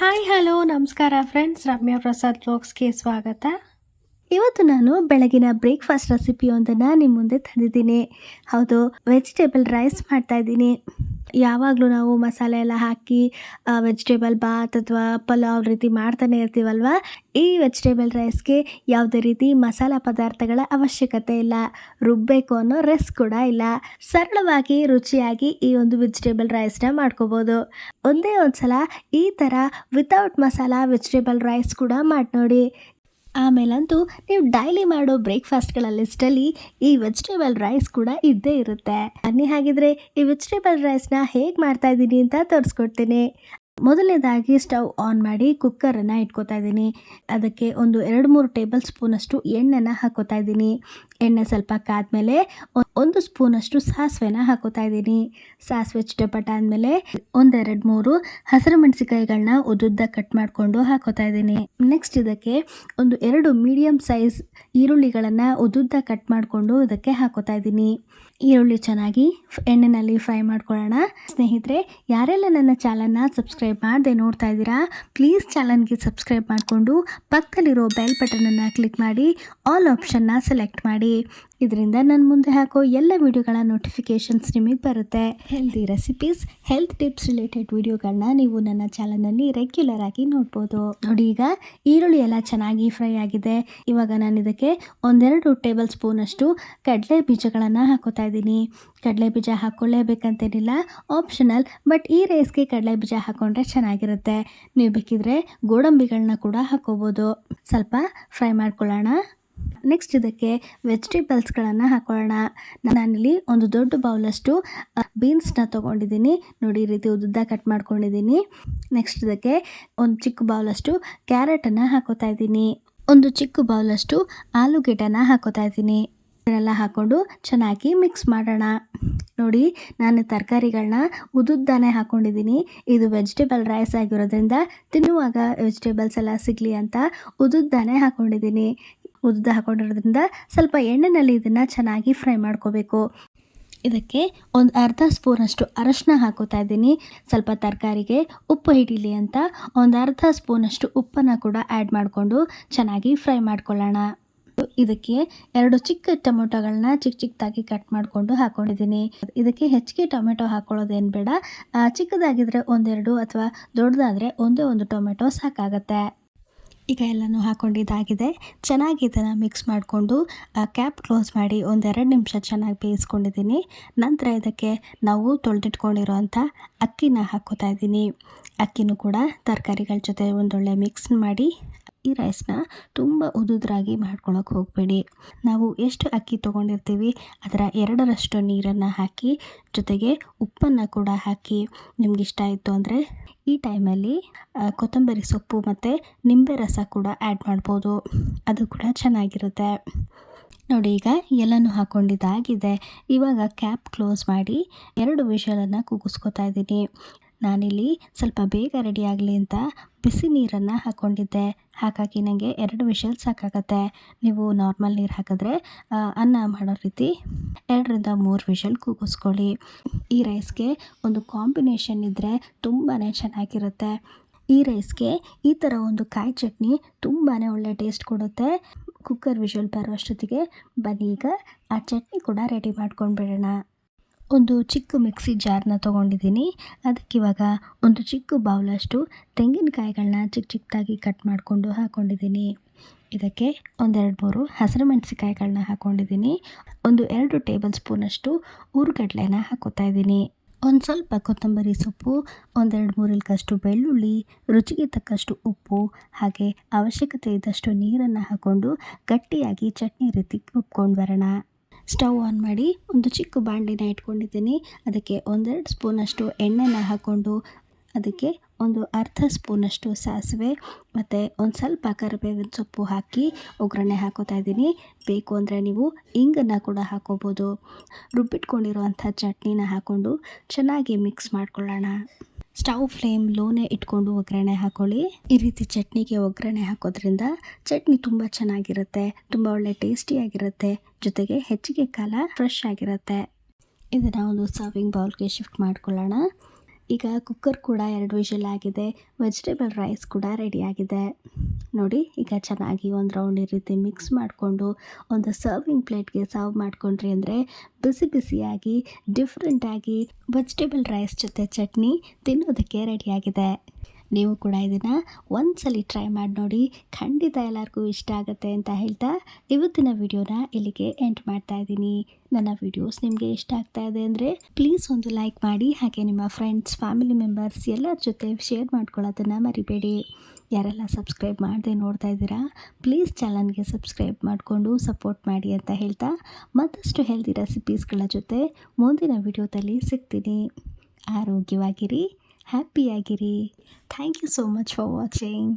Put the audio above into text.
Hi hello ನಮಸ್ಕಾರ friends Ramya Prasad ಬ್ಲಾಗ್ಸ್ಗೆ ಸ್ವಾಗತ. ಇವತ್ತು ನಾನು ಬೆಳಗಿನ ಬ್ರೇಕ್ಫಾಸ್ಟ್ ರೆಸಿಪಿಯೊಂದನ್ನು ನಿಮ್ಮ ಮುಂದೆ ತಂದಿದ್ದೀನಿ. ಹೌದು ವೆಜಿಟೇಬಲ್ ರೈಸ್ ಮಾಡ್ತಾ ಇದ್ದೀನಿ. ಯಾವಾಗಲೂ ನಾವು ಮಸಾಲೆ ಎಲ್ಲ ಹಾಕಿ ವೆಜಿಟೇಬಲ್ ಬಾತ್ ಅಥವಾ ಪಲಾವ್ ರೀತಿ ಮಾಡ್ತಾನೆ ಇರ್ತೀವಲ್ವ? ಈ ವೆಜಿಟೇಬಲ್ ರೈಸ್ಗೆ ಯಾವುದೇ ರೀತಿ ಮಸಾಲ ಪದಾರ್ಥಗಳ ಅವಶ್ಯಕತೆ ಇಲ್ಲ. ರುಬ್ಬಬೇಕು ಅನ್ನೋ ರೆಸ್ ಕೂಡ ಇಲ್ಲ. ಸರಳವಾಗಿ, ರುಚಿಯಾಗಿ ಈ ಒಂದು ವೆಜಿಟೇಬಲ್ ರೈಸ್ನ ಮಾಡ್ಕೋಬೋದು. ಒಂದೇ ಒಂದು ಸಲ ಈ ಥರ ವಿತೌಟ್ ಮಸಾಲ ವೆಜಿಟೇಬಲ್ ರೈಸ್ ಕೂಡ ಮಾಡಿ ನೋಡಿ ಆಮೇಲಂತೂ ನೀವು ಡೈಲಿ ಮಾಡೋ ಬ್ರೇಕ್ಫಾಸ್ಟ್ಗಳ ಲಿಸ್ಟಲ್ಲಿ ಈ ವೆಜಿಟೇಬಲ್ ರೈಸ್ ಕೂಡ ಇದ್ದೇ ಇರುತ್ತೆ. ಬನ್ನಿ ಹಾಗಿದ್ರೆ ಈ ವೆಜಿಟೇಬಲ್ ರೈಸ್ನ ಹೇಗೆ ಮಾಡ್ತಾ ಇದ್ದೀನಿ ಅಂತ ತೋರಿಸ್ಕೊಡ್ತೀನಿ. ಮೊದಲನೇದಾಗಿ ಸ್ಟವ್ ಆನ್ ಮಾಡಿ ಕುಕ್ಕರನ್ನು ಇಟ್ಕೋತಾ ಇದ್ದೀನಿ. ಅದಕ್ಕೆ ಒಂದು ಎರಡು ಮೂರು ಟೇಬಲ್ ಸ್ಪೂನಷ್ಟು ಎಣ್ಣೆನ ಹಾಕೋತಾ ಇದ್ದೀನಿ. ಎಣ್ಣೆ ಸ್ವಲ್ಪ ಕಾದ್ಮೇಲೆ ಒಂದು ಸ್ಪೂನಷ್ಟು ಸಾಸಿವೆನ ಹಾಕೋತಾ ಇದ್ದೀನಿ. ಸಾಸಿವೆ ಚಿಟಪಟ ಆದಮೇಲೆ ಒಂದೆರಡು ಮೂರು ಹಸಿರು ಮೆಣಸಿಕಾಯಿಗಳನ್ನ ಉದ್ದುದ್ದ ಕಟ್ ಮಾಡಿಕೊಂಡು ಹಾಕೋತಾ ಇದ್ದೀನಿ. ನೆಕ್ಸ್ಟ್ ಇದಕ್ಕೆ ಒಂದು ಎರಡು ಮೀಡಿಯಮ್ ಸೈಜ್ ಈರುಳ್ಳಿಗಳನ್ನು ಉದ್ದುದ್ದ ಕಟ್ ಮಾಡಿಕೊಂಡು ಇದಕ್ಕೆ ಹಾಕೋತಾ ಇದ್ದೀನಿ. ಈರುಳ್ಳಿ ಚೆನ್ನಾಗಿ ಎಣ್ಣೆಯಲ್ಲಿ ಫ್ರೈ ಮಾಡ್ಕೊಳ್ಳೋಣ. ಸ್ನೇಹಿತರೆ, ಯಾರೆಲ್ಲ ನನ್ನ ಚಾನಲ್ನ ಸಬ್ಸ್ಕ್ರೈಬ್ ಮಾಡದೆ ನೋಡ್ತಾ ಇದ್ದೀರಾ ಪ್ಲೀಸ್ ಚಾನಲ್ಗೆ ಸಬ್ಸ್ಕ್ರೈಬ್ ಮಾಡಿಕೊಂಡು ಪಕ್ಕದಲ್ಲಿರೋ ಬೆಲ್ ಬಟನನ್ನು ಕ್ಲಿಕ್ ಮಾಡಿ ಆಲ್ ಆಪ್ಷನ್ನ ಸೆಲೆಕ್ಟ್ ಮಾಡಿ. ಇದರಿಂದ ನಾನು ಮುಂದೆ ಹಾಕೋ ಎಲ್ಲ ವಿಡಿಯೋಗಳ ನೋಟಿಫಿಕೇಷನ್ಸ್ ನಿಮಗೆ ಬರುತ್ತೆ. Healthy recipes health tips related ವಿಡಿಯೋಗಳನ್ನ ನೀವು ನನ್ನ ಚಾನಲ್ನಲ್ಲಿ ರೆಗ್ಯುಲರ್ ಆಗಿ ನೋಡ್ಬೋದು. ನೋಡಿ ಈಗ ಈರುಳ್ಳಿ ಎಲ್ಲ ಚೆನ್ನಾಗಿ ಫ್ರೈ ಆಗಿದೆ. ಇವಾಗ ನಾನು ಇದಕ್ಕೆ ಒಂದೆರಡು ಟೇಬಲ್ ಸ್ಪೂನಷ್ಟು ಕಡಲೆ ಬೀಜಗಳನ್ನು ಹಾಕೋತಾ ಇದ್ದೀನಿ. ಕಡಲೆ ಬೀಜ ಹಾಕ್ಕೊಳ್ಳೇಬೇಕಂತೇನಿಲ್ಲ ಆಪ್ಷನಲ್ ಬಟ್ ಈ ರೈಸ್ಗೆ ಕಡಲೆ ಬೀಜ ಹಾಕ್ಕೊಂಡ್ರೆ ಚೆನ್ನಾಗಿರುತ್ತೆ. ನೀವು ಬೇಕಿದ್ರೆ ಗೋಡಂಬಿಗಳನ್ನ ಕೂಡ ಹಾಕೋಬೋದು. ಸ್ವಲ್ಪ ಫ್ರೈ ಮಾಡ್ಕೊಳ್ಳೋಣ. ನೆಕ್ಸ್ಟ್ ಇದಕ್ಕೆ ವೆಜಿಟೇಬಲ್ಸ್ಗಳನ್ನು ಹಾಕೊಳ್ಳೋಣ ನಾನಿಲ್ಲಿ ಒಂದು ದೊಡ್ಡ ಬೌಲಷ್ಟು ಬೀನ್ಸ್ನ ತೊಗೊಂಡಿದ್ದೀನಿ. ನೋಡಿ ಈ ರೀತಿ ಉದ್ದ ಕಟ್ ಮಾಡ್ಕೊಂಡಿದ್ದೀನಿ. ನೆಕ್ಸ್ಟ್ ಇದಕ್ಕೆ ಒಂದು ಚಿಕ್ಕ ಬೌಲಷ್ಟು ಕ್ಯಾರೆಟನ್ನು ಹಾಕೋತಾ ಇದ್ದೀನಿ. ಒಂದು ಚಿಕ್ಕ ಬೌಲಷ್ಟು ಆಲೂಗೆಡ್ಡೆನ ಹಾಕೋತಾ ಇದ್ದೀನಿ. ಇದನ್ನೆಲ್ಲ ಹಾಕ್ಕೊಂಡು ಚೆನ್ನಾಗಿ ಮಿಕ್ಸ್ ಮಾಡೋಣ. ನೋಡಿ, ನಾನು ತರಕಾರಿಗಳನ್ನ ಉದುದ್ದಾನೆ ಹಾಕ್ಕೊಂಡಿದ್ದೀನಿ ಇದು ವೆಜಿಟೇಬಲ್ ರೈಸ್ ಆಗಿರೋದ್ರಿಂದ ತಿನ್ನುವಾಗ ವೆಜಿಟೇಬಲ್ಸ್ ಎಲ್ಲ ಸಿಗಲಿ ಅಂತ ಉದುದ್ದಾನೆ ಹಾಕ್ಕೊಂಡಿದ್ದೀನಿ ಉದ್ದ ಹಾಕೊಂಡಿರೋದ್ರಿಂದ ಸ್ವಲ್ಪ ಎಣ್ಣೆಯಲ್ಲಿ ಇದನ್ನು ಚೆನ್ನಾಗಿ ಫ್ರೈ ಮಾಡ್ಕೋಬೇಕು. ಇದಕ್ಕೆ ಒಂದು ಅರ್ಧ ಸ್ಪೂನಷ್ಟು ಅರಶಿನ ಹಾಕೋತಾ ಇದ್ದೀನಿ. ಸ್ವಲ್ಪ ತರಕಾರಿಗೆ ಉಪ್ಪು ಹಿಡೀಲಿ ಅಂತ ಒಂದು ಅರ್ಧ ಸ್ಪೂನಷ್ಟು ಉಪ್ಪನ್ನು ಕೂಡ ಆ್ಯಡ್ ಮಾಡಿಕೊಂಡು ಚೆನ್ನಾಗಿ ಫ್ರೈ ಮಾಡ್ಕೊಳ್ಳೋಣ. ಇದಕ್ಕೆ ಎರಡು ಚಿಕ್ಕ ಟೊಮೆಟೊಗಳನ್ನ ಚಿಕ್ಕ ಚಿಕ್ಕದಾಗಿ ಕಟ್ ಮಾಡಿಕೊಂಡು ಹಾಕೊಂಡಿದ್ದೀನಿ. ಇದಕ್ಕೆ ಹೆಚ್ಚಿಗೆ ಟೊಮೆಟೊ ಹಾಕೊಳ್ಳೋದೇನು ಬೇಡ. ಚಿಕ್ಕದಾಗಿದ್ರೆ ಒಂದೆರಡು ಅಥವಾ ದೊಡ್ಡದಾದರೆ ಒಂದೇ ಒಂದು ಟೊಮೆಟೊ ಸಾಕಾಗತ್ತೆ. ಈಗ ಎಲ್ಲನೂ ಹಾಕ್ಕೊಂಡಿದ್ದಾಗಿದೆ ಚೆನ್ನಾಗಿ ಇದನ್ನು ಮಿಕ್ಸ್ ಮಾಡಿಕೊಂಡು ಕ್ಯಾಪ್ ಕ್ಲೋಸ್ ಮಾಡಿ ಒಂದೆರಡು ನಿಮಿಷ ಚೆನ್ನಾಗಿ ಬೇಯಿಸ್ಕೊಂಡಿದ್ದೀನಿ. ನಂತರ ಇದಕ್ಕೆ ನಾವು ತೊಳೆದಿಟ್ಕೊಂಡಿರೋವಂಥ ಅಕ್ಕಿನ ಹಾಕೋತಾ ಇದ್ದೀನಿ. ಅಕ್ಕಿನೂ ಕೂಡ ತರಕಾರಿಗಳ ಜೊತೆ ಒಂದೊಳ್ಳೆ ಮಿಕ್ಸ್ ಮಾಡಿ ಈ ರೈಸ್ನ ತುಂಬ ಉದುದ್ರಾಗಿ ಮಾಡ್ಕೊಳಕ್ಕೆ ಹೋಗಬೇಡಿ. ನಾವು ಎಷ್ಟು ಅಕ್ಕಿ ತೊಗೊಂಡಿರ್ತೀವಿ, ಅದರ ಎರಡರಷ್ಟು ನೀರನ್ನು ಹಾಕಿ, ಜೊತೆಗೆ ಉಪ್ಪನ್ನು ಕೂಡ ಹಾಕಿ. ನಿಮ್ಗೆ ಇಷ್ಟ ಆಯಿತು ಅಂದರೆ ಈ ಟೈಮಲ್ಲಿ ಕೊತ್ತಂಬರಿ ಸೊಪ್ಪು ಮತ್ತು ನಿಂಬೆ ರಸ ಕೂಡ ಆ್ಯಡ್ ಮಾಡ್ಬೋದು. ಅದು ಕೂಡ ಚೆನ್ನಾಗಿರುತ್ತೆ. ನೋಡಿ ಈಗ ಎಲ್ಲನೂ ಹಾಕ್ಕೊಂಡಿದ್ದಾಗಿದೆ ಇವಾಗ ಕ್ಯಾಪ್ ಕ್ಲೋಸ್ ಮಾಡಿ ಎರಡು ವಿಷಲನ್ನು ಕೂಗಿಸ್ಕೊತಾ ಇದ್ದೀನಿ. ನಾನಿಲ್ಲಿ ಸ್ವಲ್ಪ ಬೇಗ ರೆಡಿ ಆಗಲಿ ಅಂತ ಬಿಸಿ ನೀರನ್ನು ಹಾಕ್ಕೊಂಡಿದ್ದೆ ಹಾಗಾಗಿ ನನಗೆ ಎರಡು ವಿಷಲ್ ಸಾಕಾಗತ್ತೆ. ನೀವು ನಾರ್ಮಲ್ ನೀರು ಹಾಕಿದ್ರೆ ಅನ್ನ ಮಾಡೋ ರೀತಿ ಎರಡರಿಂದ ಮೂರು ವಿಷಲ್ ಕೂಗಿಸ್ಕೊಳ್ಳಿ. ಈ ರೈಸ್ಗೆ ಒಂದು ಕಾಂಬಿನೇಷನ್ ಇದ್ದರೆ ತುಂಬಾ ಚೆನ್ನಾಗಿರುತ್ತೆ. ಈ ರೈಸ್ಗೆ ಈ ಥರ ಒಂದು ಕಾಯಿ ಚಟ್ನಿ ತುಂಬಾ ಒಳ್ಳೆ ಟೇಸ್ಟ್ ಕೊಡುತ್ತೆ. ಕುಕ್ಕರ್ ವಿಷಲ್ ಬರೋಷ್ಟೊತ್ತಿಗೆ ಬನ್ನಿ, ಈಗ ಆ ಚಟ್ನಿ ಕೂಡ ರೆಡಿ ಮಾಡ್ಕೊಂಡು ಬಿಡೋಣ ಒಂದು ಚಿಕ್ಕ ಮಿಕ್ಸಿ ಜಾರ್ನ ತೊಗೊಂಡಿದ್ದೀನಿ. ಅದಕ್ಕೆ ಇವಾಗ ಒಂದು ಚಿಕ್ಕ ಬೌಲಷ್ಟು ತೆಂಗಿನಕಾಯಿಗಳನ್ನ ಚಿಕ್ಕ ಚಿಕ್ಕದಾಗಿ ಕಟ್ ಮಾಡಿಕೊಂಡು ಹಾಕ್ಕೊಂಡಿದ್ದೀನಿ ಇದಕ್ಕೆ ಒಂದೆರಡು ಮೂರು ಹಸಿರು ಮೆಣಸಿಕಾಯಿಗಳನ್ನ ಹಾಕ್ಕೊಂಡಿದ್ದೀನಿ ಒಂದು ಎರಡು ಟೇಬಲ್ ಸ್ಪೂನಷ್ಟು ಊರುಗಡ್ಲೆನ ಹಾಕೋತಾ ಇದ್ದೀನಿ. ಒಂದು ಸ್ವಲ್ಪ ಕೊತ್ತಂಬರಿ ಸೊಪ್ಪು, ಒಂದೆರಡು ಮೂರಿಲ್ಕಷ್ಟು ಬೆಳ್ಳುಳ್ಳಿ, ರುಚಿಗೆ ತಕ್ಕಷ್ಟು ಉಪ್ಪು, ಹಾಗೆ ಅವಶ್ಯಕತೆ ಇದ್ದಷ್ಟು ನೀರನ್ನು ಹಾಕ್ಕೊಂಡು ಗಟ್ಟಿಯಾಗಿ ಚಟ್ನಿ ರೀತಿ ರುಬ್ಕೊಂಡು ಬರೋಣ. ಸ್ಟವ್ ಆನ್ ಮಾಡಿ ಒಂದು ಚಿಕ್ಕ ಬಾಣಲಿನ ಇಟ್ಕೊಂಡಿದ್ದೀನಿ. ಅದಕ್ಕೆ ಒಂದೆರಡು ಸ್ಪೂನಷ್ಟು ಎಣ್ಣೆನ ಹಾಕ್ಕೊಂಡು ಅದಕ್ಕೆ ಒಂದು ಅರ್ಧ ಸ್ಪೂನಷ್ಟು ಸಾಸಿವೆ ಮತ್ತು ಒಂದು ಸ್ವಲ್ಪ ಕರಿಬೇವಿನ ಸೊಪ್ಪು ಹಾಕಿ ಒಗ್ಗರಣೆ ಹಾಕೋತಾ ಇದ್ದೀನಿ. ಬೇಕು ಅಂದರೆ ನೀವು ಇಂಗನ್ನು ಕೂಡ ಹಾಕೋಬೋದು. ರುಬ್ಬಿಟ್ಕೊಂಡಿರುವಂಥ ಚಟ್ನಿನ ಹಾಕ್ಕೊಂಡು ಚೆನ್ನಾಗಿ ಮಿಕ್ಸ್ ಮಾಡ್ಕೊಳ್ಳೋಣ. ಸ್ಟವ್ ಫ್ಲೇಮ್ ಲೋನೇ ಇಟ್ಕೊಂಡು ಒಗ್ಗರಣೆ ಹಾಕೊಳ್ಳಿ. ಈ ರೀತಿ ಚಟ್ನಿಗೆ ಒಗ್ಗರಣೆ ಹಾಕೋದ್ರಿಂದ ಚಟ್ನಿ ತುಂಬ ಚೆನ್ನಾಗಿರುತ್ತೆ, ತುಂಬ ಒಳ್ಳೆ ಟೇಸ್ಟಿಯಾಗಿರುತ್ತೆ, ಜೊತೆಗೆ ಹೆಚ್ಚಿಗೆ ಕಾಲ ಫ್ರೆಶ್ ಆಗಿರುತ್ತೆ. ಇದನ್ನು ಒಂದು ಸರ್ವಿಂಗ್ ಬೌಲ್ಗೆ ಶಿಫ್ಟ್ ಮಾಡ್ಕೊಳ್ಳೋಣ. ಈಗ ಕುಕ್ಕರ್ ಕೂಡ ಎರಡು ವಿಷಲ್ ಆಗಿದೆ. ವೆಜಿಟೇಬಲ್ ರೈಸ್ ಕೂಡ ರೆಡಿಯಾಗಿದೆ ನೋಡಿ, ಈಗ ಚೆನ್ನಾಗಿ ಒಂದು ರೌಂಡ್ ಈ ರೀತಿ ಮಿಕ್ಸ್ ಮಾಡಿಕೊಂಡು ಒಂದು ಸರ್ವಿಂಗ್ ಪ್ಲೇಟ್ಗೆ ಸರ್ವ್ ಮಾಡಿಕೊಂಡ್ರಿ ಅಂದರೆ ಬಿಸಿ ಬಿಸಿಯಾಗಿ ಡಿಫ್ರೆಂಟಾಗಿ ವೆಜಿಟೇಬಲ್ ರೈಸ್ ಜೊತೆ ಚಟ್ನಿ ತಿನ್ನೋದಕ್ಕೆ ರೆಡಿಯಾಗಿದೆ ನೀವು ಕೂಡ ಇದನ್ನು ಒಂದ್ಸಲಿ ಟ್ರೈ ಮಾಡಿ ನೋಡಿ, ಖಂಡಿತ ಎಲ್ಲರಿಗೂ ಇಷ್ಟ ಆಗುತ್ತೆ ಅಂತ ಹೇಳ್ತಾ ಇವತ್ತಿನ ವಿಡಿಯೋನ ಇಲ್ಲಿಗೆ ಎಂಟ್ ಮಾಡ್ತಾ ಇದ್ದೀನಿ. ನನ್ನ ವಿಡಿಯೋಸ್ ನಿಮಗೆ ಇಷ್ಟ ಆಗ್ತಾ ಇದೆ ಅಂದರೆ ಪ್ಲೀಸ್ ಒಂದು ಲೈಕ್ ಮಾಡಿ, ಹಾಗೆ ನಿಮ್ಮ ಫ್ರೆಂಡ್ಸ್ ಫ್ಯಾಮಿಲಿ ಮೆಂಬರ್ಸ್ ಎಲ್ಲರ ಜೊತೆ ಶೇರ್ ಮಾಡ್ಕೊಳ್ಳೋದನ್ನು ಮರಿಬೇಡಿ. ಯಾರೆಲ್ಲ ಸಬ್ಸ್ಕ್ರೈಬ್ ಮಾಡದೆ ನೋಡ್ತಾ ಇದ್ದೀರಾ ಪ್ಲೀಸ್ ಚಾನಲ್ಗೆ ಸಬ್ಸ್ಕ್ರೈಬ್ ಮಾಡಿಕೊಂಡು ಸಪೋರ್ಟ್ ಮಾಡಿ ಅಂತ ಹೇಳ್ತಾ ಮತ್ತಷ್ಟು ಹೆಲ್ದಿ ರೆಸಿಪೀಸ್ಗಳ ಜೊತೆ ಮುಂದಿನ ವಿಡಿಯೋದಲ್ಲಿ ಸಿಗ್ತೀನಿ. ಆರೋಗ್ಯವಾಗಿರಿ. ಹ್ಯಾಪಿಯಾಗಿರಿ thank you so much for watching